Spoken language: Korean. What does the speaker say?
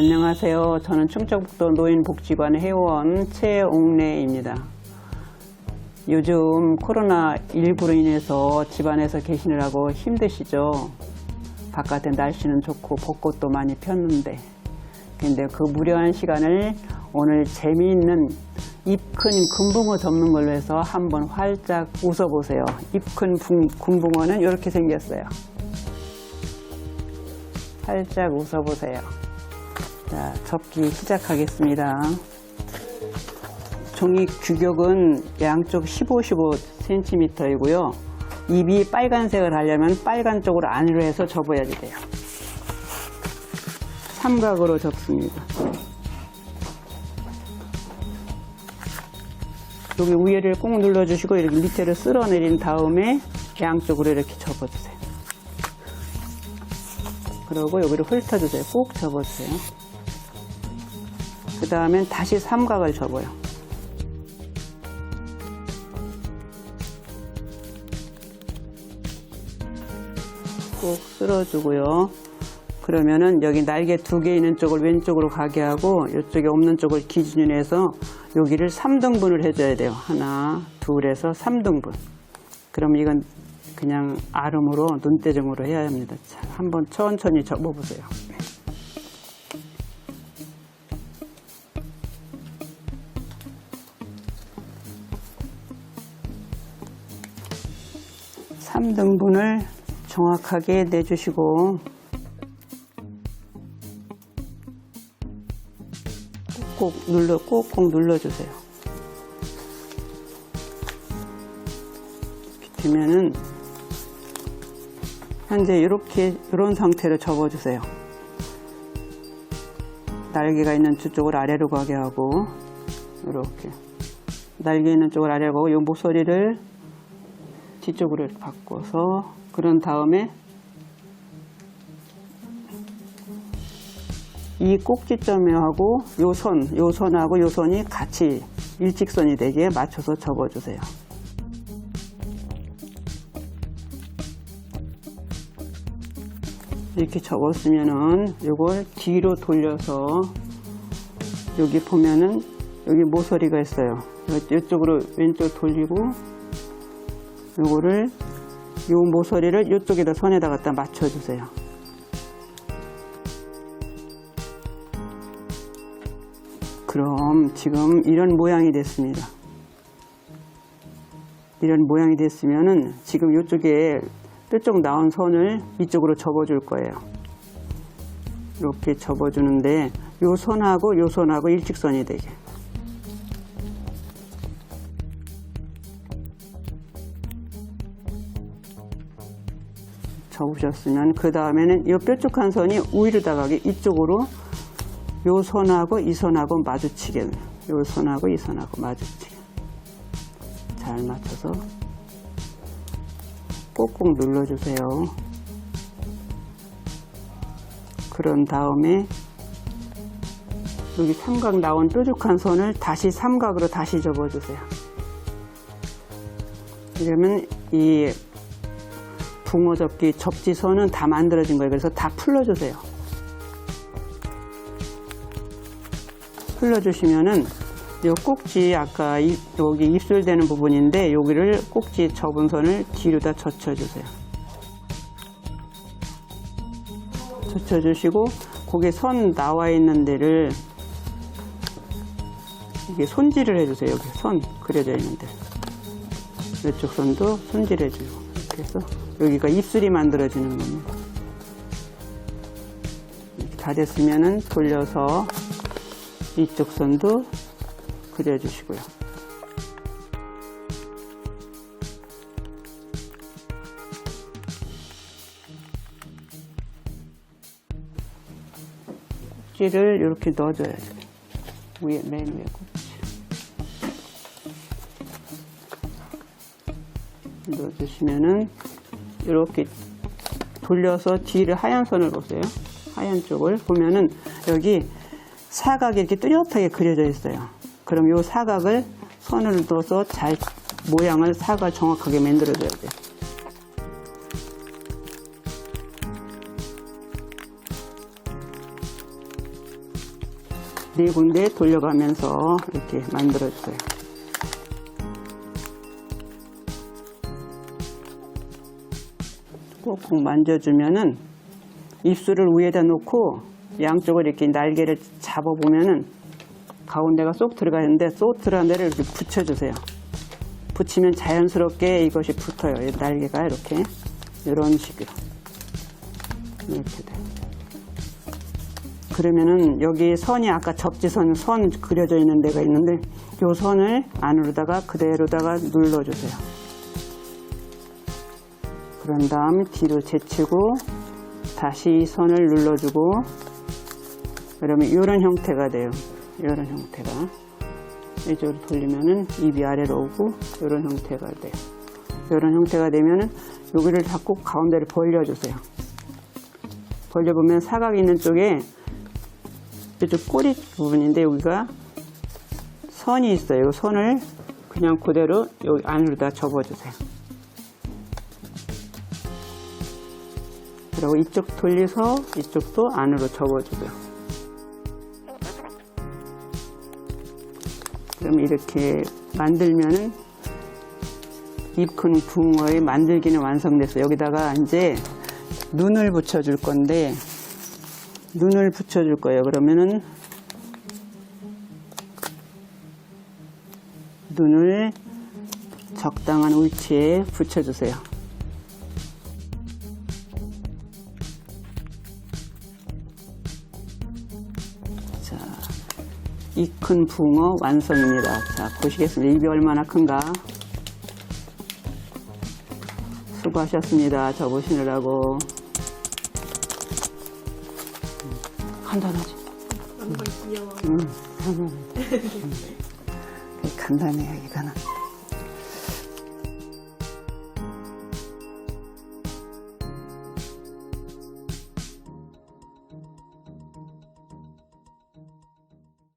안녕하세요. 저는 충청북도 노인복지관 회원 최옥래입니다. 요즘 코로나19로 인해서 집안에서 계시느라고 힘드시죠? 바깥에 날씨는 좋고 벚꽃도 많이 폈는데 근데 그 무료한 시간을 오늘 재미있는 입 큰 금붕어 접는 걸로 해서 한번 활짝 웃어보세요. 입 큰 금붕어는 이렇게 생겼어요. 활짝 웃어보세요. 자, 접기 시작하겠습니다. 종이 규격은 양쪽 15, 15cm이고요. 입이 빨간색을 하려면 빨간 쪽으로 안으로 해서 접어야지 돼요. 삼각으로 접습니다. 여기 위에를 꾹 눌러주시고 이렇게 밑에를 쓸어내린 다음에 양쪽으로 이렇게 접어주세요. 그리고 여기를 훑어주세요. 꾹 접어주세요. 그 다음엔 다시 삼각을 접어요. 꾹 쓸어주고요. 그러면은 여기 날개 두 개 있는 쪽을 왼쪽으로 가게 하고 이쪽에 없는 쪽을 기준으로 해서 여기를 3등분을 해줘야 돼요. 하나, 둘에서 3등분. 그럼 이건 그냥 아름으로 눈대중으로 해야 합니다. 자, 한번 천천히 접어보세요. 삼등분을 정확하게 내주시고 꾹꾹 눌러 꾹꾹 눌러주세요. 비트면은 현재 이렇게 이런 상태로 접어주세요. 날개가 있는 쪽을 아래로 가게 하고 이렇게 날개 있는 쪽을 아래로 가고 이 목소리를 뒤쪽으로 이렇게 바꿔서 그런 다음에 이 꼭지점하고 요 선, 요 선하고 요 선이 같이 일직선이 되게 맞춰서 접어주세요. 이렇게 접었으면은 요걸 뒤로 돌려서 여기 보면은 여기 모서리가 있어요. 이쪽으로 왼쪽 돌리고 요거를 요 모서리를 이쪽에다 선에다 갖다 맞춰주세요. 그럼 지금 이런 모양이 됐습니다. 이런 모양이 됐으면은 지금 이쪽에 뾰족 나온 선을 이쪽으로 접어줄 거예요. 이렇게 접어주는데 요 선하고 요 선하고 일직선이 되게. 접으셨으면 그 다음에는 이 뾰족한 선이 우위로 다가게 이쪽으로 요 선하고 이 선하고 마주치게 요 선하고 이 선하고 마주치게 잘 맞춰서 꼭꼭 눌러주세요. 그런 다음에 여기 삼각 나온 뾰족한 선을 다시 삼각으로 다시 접어주세요. 이러면 이 붕어 접기 접지선은 다 만들어진 거예요. 그래서 다 풀러주세요. 풀러주시면은 요 꼭지 아까 이- 여기 입술 되는 부분인데 여기를 꼭지 접은 선을 뒤로다 젖혀주세요. 젖혀주시고 거기 선 나와 있는 데를 이게 손질을 해주세요. 여기 선 그려져 있는데 이쪽 선도 손질해주고 해서 여기가 입술이 만들어지는 겁니다. 다 됐으면은 돌려서 이쪽 선도 그려주시고요. 꼭지를 이렇게 넣어줘야죠. 위에, 맨 위에 꼭지. 넣어주시면은 이렇게 돌려서 뒤를 하얀 선을 보세요. 하얀 쪽을 보면은 여기 사각이 이렇게 뚜렷하게 그려져 있어요. 그럼 이 사각을 선을 넣어서 잘 모양을 사각 정확하게 만들어줘야 돼요. 네 군데 돌려가면서 이렇게 만들어주세요. 꾹꾹 만져주면은 입술을 위에다 놓고 양쪽을 이렇게 날개를 잡아보면은 가운데가 쏙 들어가는데 쏙 들어간 데를 이렇게 붙여주세요. 붙이면 자연스럽게 이것이 붙어요. 이 날개가 이렇게 이런 식으로 이렇게 돼. 그러면은 여기 선이 아까 접지선 선 그려져 있는 데가 있는데 이 선을 안으로다가 그대로다가 눌러주세요. 그런 다음 뒤로 제치고 다시 이 선을 눌러주고 그러면 이런 형태가 돼요. 이런 형태가 이쪽으로 돌리면은 입이 아래로 오고 이런 형태가 돼요. 이런 형태가 되면은 여기를 자꾸 가운데를 벌려주세요. 벌려보면 사각 있는 쪽에 이쪽 꼬리 부분인데 여기가 선이 있어요. 이 선을 그냥 그대로 여기 안으로 다 접어주세요. 그리고 이쪽 돌려서 이쪽도 안으로 접어주고요. 그럼 이렇게 만들면은 입 큰 붕어의 만들기는 완성됐어요. 여기다가 이제 눈을 붙여줄 건데 눈을 붙여줄 거예요. 그러면은 눈을 적당한 위치에 붙여주세요. 이 큰 붕어 완성입니다. 자, 보시겠습니다. 입이 얼마나 큰가? 수고하셨습니다. 저 보시느라고. 간단하지? 완전 귀여워. 응, 간단해. 간단해, 이거는.